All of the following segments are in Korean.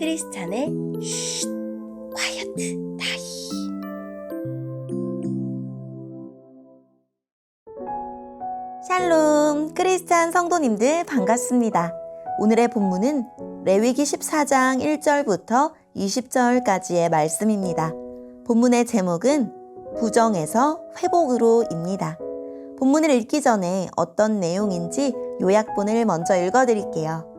크리스찬의 쉿 콰이어트 타임 샬롬 크리스찬 성도님들 반갑습니다. 오늘의 본문은 레위기 14장 1절부터 20절까지의 말씀입니다. 본문의 제목은 부정에서 회복으로입니다. 본문을 읽기 전에 어떤 내용인지 요약본을 먼저 읽어드릴게요.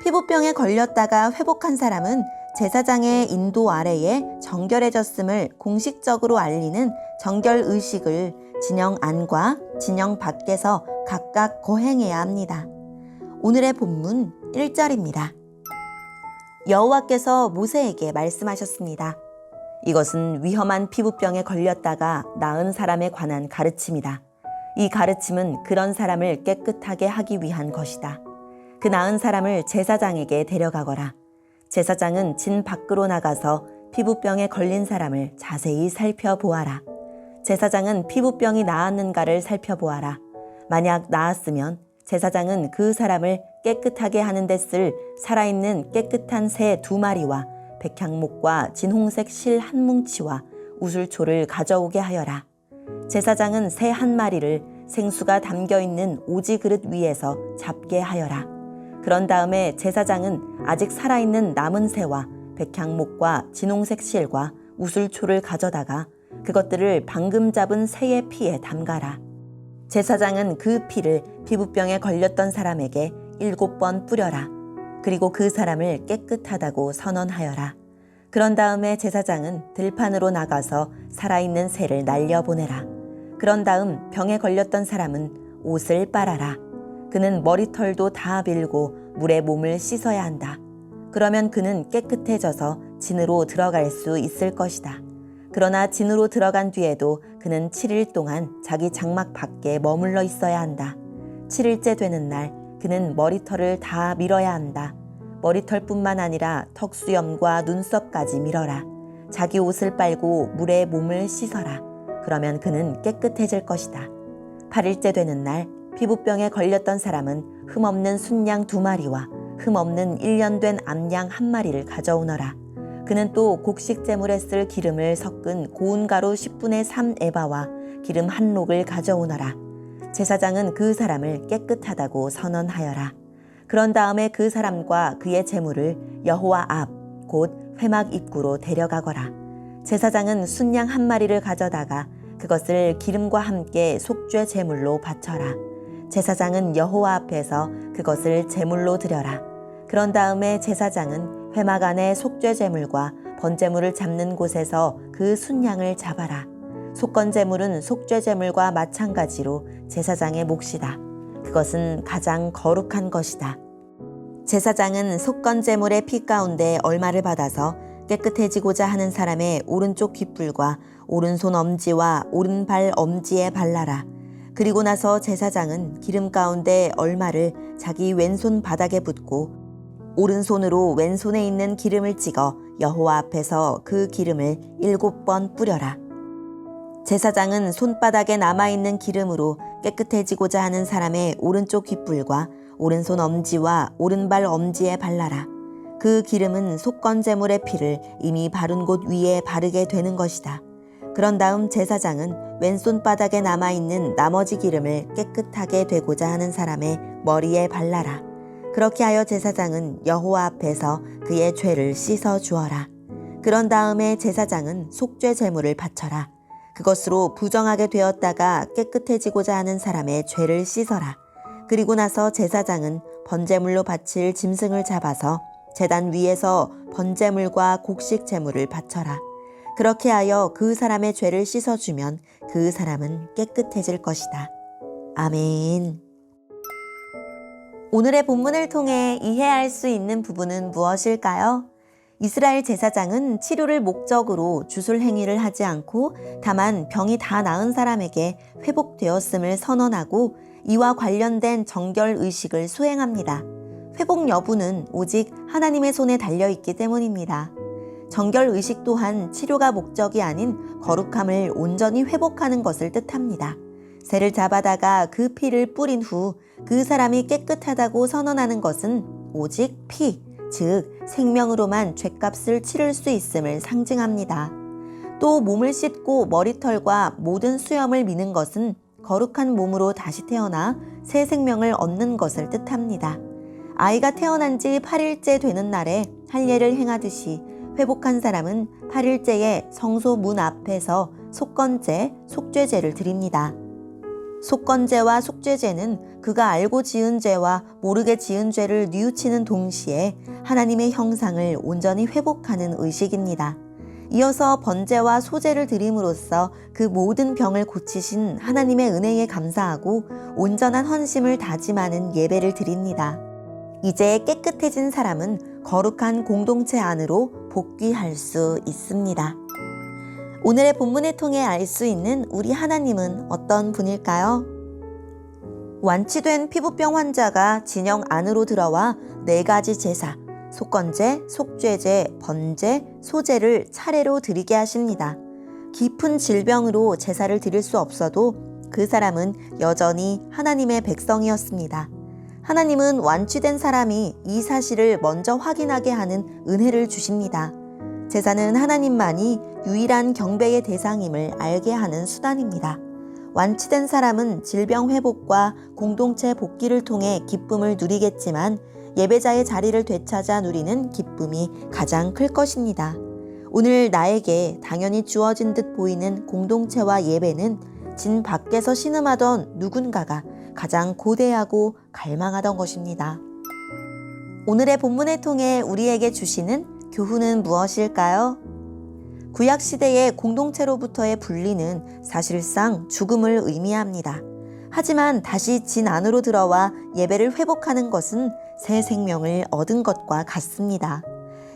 피부병에 걸렸다가 회복한 사람은 제사장의 인도 아래에 정결해졌음을 공식적으로 알리는 정결 의식을 진영 안과 진영 밖에서 각각 거행해야 합니다. 오늘의 본문 1절입니다. 여호와께서 모세에게 말씀하셨습니다. 이것은 위험한 피부병에 걸렸다가 나은 사람에 관한 가르침이다. 이 가르침은 그런 사람을 깨끗하게 하기 위한 것이다. 그 나은 사람을 제사장에게 데려가거라. 제사장은 진 밖으로 나가서 피부병에 걸린 사람을 자세히 살펴보아라. 제사장은 피부병이 나았는가를 살펴보아라. 만약 나았으면 제사장은 그 사람을 깨끗하게 하는 데 쓸 살아있는 깨끗한 새 두 마리와 백향목과 진홍색 실 한 뭉치와 우슬초를 가져오게 하여라. 제사장은 새 한 마리를 생수가 담겨 있는 오지 그릇 위에서 잡게 하여라. 그런 다음에 제사장은 아직 살아있는 남은 새와 백향목과 진홍색 실과 우슬초를 가져다가 그것들을 방금 잡은 새의 피에 담가라. 제사장은 그 피를 피부병에 걸렸던 사람에게 일곱 번 뿌려라. 그리고 그 사람을 깨끗하다고 선언하여라. 그런 다음에 제사장은 들판으로 나가서 살아있는 새를 날려보내라. 그런 다음 병에 걸렸던 사람은 옷을 빨아라. 그는 머리털도 다 밀고 물에 몸을 씻어야 한다. 그러면 그는 깨끗해져서 진으로 들어갈 수 있을 것이다. 그러나 진으로 들어간 뒤에도 그는 7일 동안 자기 장막 밖에 머물러 있어야 한다. 7일째 되는 날 그는 머리털을 다 밀어야 한다. 머리털뿐만 아니라 턱수염과 눈썹까지 밀어라. 자기 옷을 빨고 물에 몸을 씻어라. 그러면 그는 깨끗해질 것이다. 8일째 되는 날 피부병에 걸렸던 사람은 흠없는 순양 두 마리와 흠없는 1년 된 암양 한 마리를 가져오너라. 그는 또 곡식 제물에 쓸 기름을 섞은 고운 가루 10분의 3 에바와 기름 한 록을 가져오너라. 제사장은 그 사람을 깨끗하다고 선언하여라. 그런 다음에 그 사람과 그의 제물을 여호와 앞, 곧 회막 입구로 데려가거라. 제사장은 순양 한 마리를 가져다가 그것을 기름과 함께 속죄 제물로 바쳐라. 제사장은 여호와 앞에서 그것을 제물로 드려라. 그런 다음에 제사장은 회막 안에 속죄 제물과 번제물을 잡는 곳에서 그 순양을 잡아라. 속건 제물은 속죄 제물과 마찬가지로 제사장의 몫이다. 그것은 가장 거룩한 것이다. 제사장은 속건 제물의 피 가운데 얼마를 받아서 깨끗해지고자 하는 사람의 오른쪽 귓불과 오른손 엄지와 오른발 엄지에 발라라. 그리고 나서 제사장은 기름 가운데 얼마를 자기 왼손 바닥에 붓고 오른손으로 왼손에 있는 기름을 찍어 여호와 앞에서 그 기름을 일곱 번 뿌려라. 제사장은 손바닥에 남아있는 기름으로 깨끗해지고자 하는 사람의 오른쪽 귓불과 오른손 엄지와 오른발 엄지에 발라라. 그 기름은 속건 제물의 피를 이미 바른 곳 위에 바르게 되는 것이다. 그런 다음 제사장은 왼손 바닥에 남아있는 나머지 기름을 깨끗하게 되고자 하는 사람의 머리에 발라라. 그렇게 하여 제사장은 여호와 앞에서 그의 죄를 씻어 주어라. 그런 다음에 제사장은 속죄 제물을 바쳐라. 그것으로 부정하게 되었다가 깨끗해지고자 하는 사람의 죄를 씻어라. 그리고 나서 제사장은 번제물로 바칠 짐승을 잡아서 제단 위에서 번제물과 곡식 제물을 바쳐라. 그렇게 하여 그 사람의 죄를 씻어주면 그 사람은 깨끗해질 것이다. 아멘. 오늘의 본문을 통해 이해할 수 있는 부분은 무엇일까요? 이스라엘 제사장은 치료를 목적으로 주술 행위를 하지 않고 다만 병이 다 나은 사람에게 회복되었음을 선언하고 이와 관련된 정결 의식을 수행합니다. 회복 여부는 오직 하나님의 손에 달려 있기 때문입니다. 정결 의식 또한 치료가 목적이 아닌 거룩함을 온전히 회복하는 것을 뜻합니다. 새를 잡아다가 그 피를 뿌린 후 그 사람이 깨끗하다고 선언하는 것은 오직 피, 즉 생명으로만 죄값을 치를 수 있음을 상징합니다. 또 몸을 씻고 머리털과 모든 수염을 미는 것은 거룩한 몸으로 다시 태어나 새 생명을 얻는 것을 뜻합니다. 아이가 태어난 지 8일째 되는 날에 할례를 행하듯이 회복한 사람은 8일째에 성소 문 앞에서 속건제, 속죄제를 드립니다. 속건제와 속죄제는 그가 알고 지은 죄와 모르게 지은 죄를 뉘우치는 동시에 하나님의 형상을 온전히 회복하는 의식입니다. 이어서 번제와 소제를 드림으로써 그 모든 병을 고치신 하나님의 은혜에 감사하고 온전한 헌심을 다짐하는 예배를 드립니다. 이제 깨끗해진 사람은 거룩한 공동체 안으로 복귀할 수 있습니다. 오늘의 본문을 통해 알 수 있는 우리 하나님은 어떤 분일까요? 완치된 피부병 환자가 진영 안으로 들어와 네 가지 제사, 속건제, 속죄제, 번제, 소제를 차례로 드리게 하십니다. 깊은 질병으로 제사를 드릴 수 없어도 그 사람은 여전히 하나님의 백성이었습니다. 하나님은 완치된 사람이 이 사실을 먼저 확인하게 하는 은혜를 주십니다. 제사는 하나님만이 유일한 경배의 대상임을 알게 하는 수단입니다. 완치된 사람은 질병 회복과 공동체 복귀를 통해 기쁨을 누리겠지만 예배자의 자리를 되찾아 누리는 기쁨이 가장 클 것입니다. 오늘 나에게 당연히 주어진 듯 보이는 공동체와 예배는 진 밖에서 신음하던 누군가가 가장 고대하고 갈망하던 것입니다. 오늘의 본문을 통해 우리에게 주시는 교훈은 무엇일까요? 구약 시대의 공동체로부터의 분리는 사실상 죽음을 의미합니다. 하지만 다시 진 안으로 들어와 예배를 회복하는 것은 새 생명을 얻은 것과 같습니다.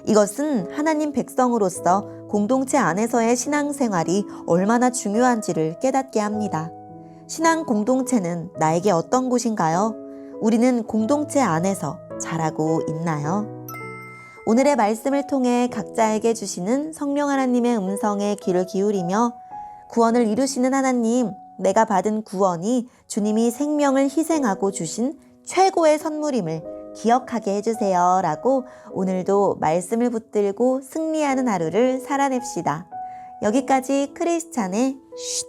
이것은 하나님 백성으로서 공동체 안에서의 신앙생활이 얼마나 중요한지를 깨닫게 합니다. 신앙 공동체는 나에게 어떤 곳인가요? 우리는 공동체 안에서 자라고 있나요? 오늘의 말씀을 통해 각자에게 주시는 성령 하나님의 음성에 귀를 기울이며 구원을 이루시는 하나님, 내가 받은 구원이 주님이 생명을 희생하고 주신 최고의 선물임을 기억하게 해주세요. 라고 오늘도 말씀을 붙들고 승리하는 하루를 살아냅시다. 여기까지 크리스찬의 쉿,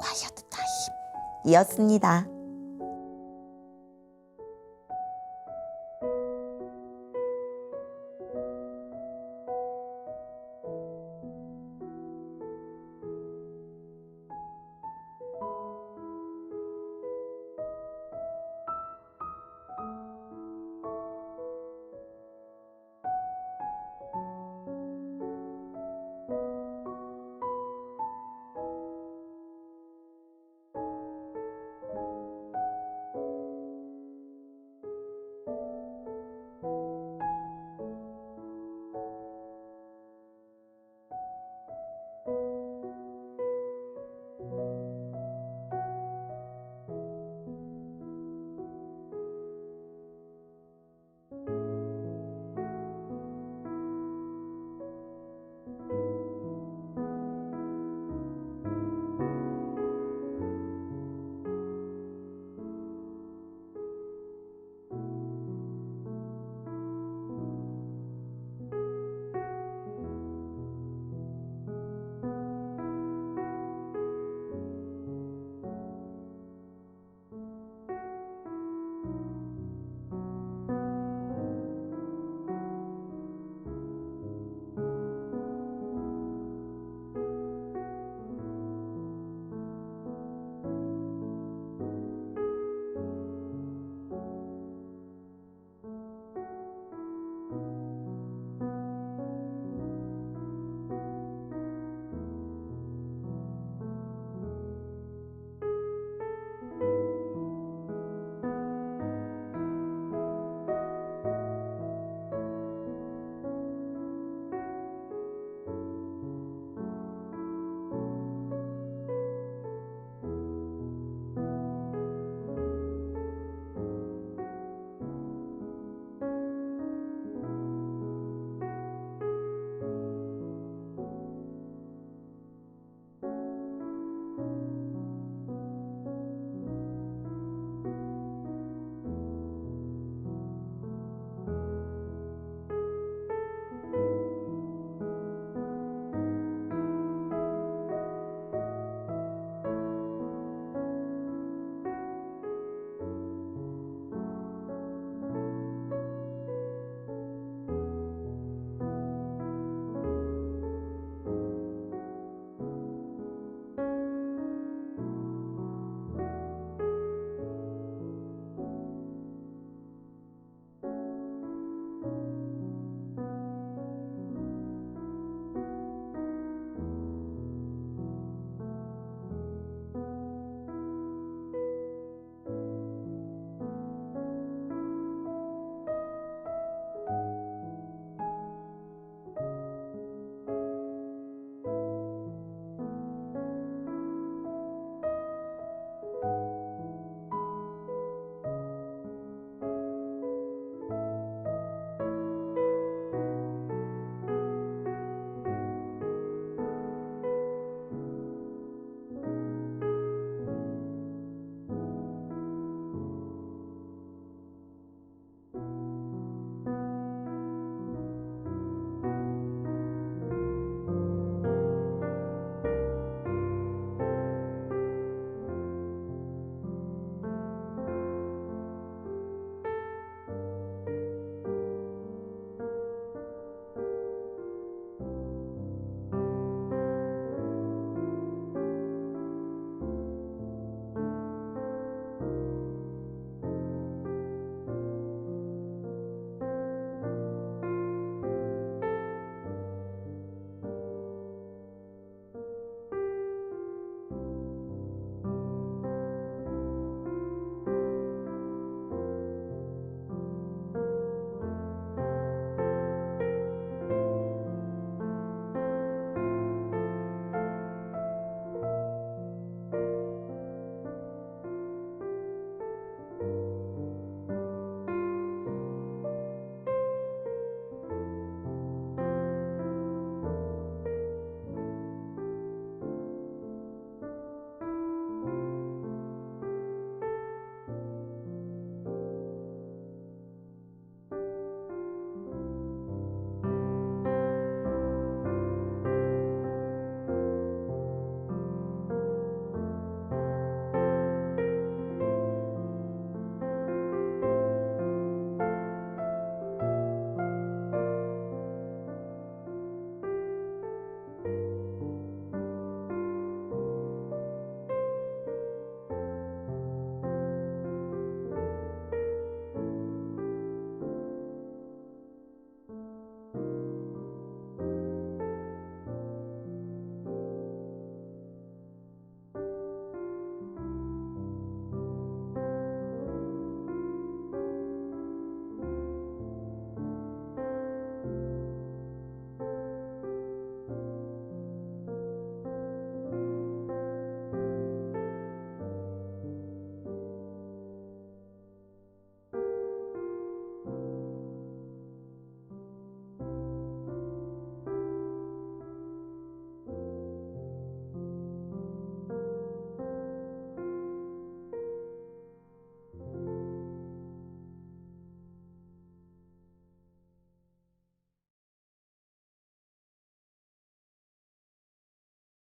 quiet time 이었습니다.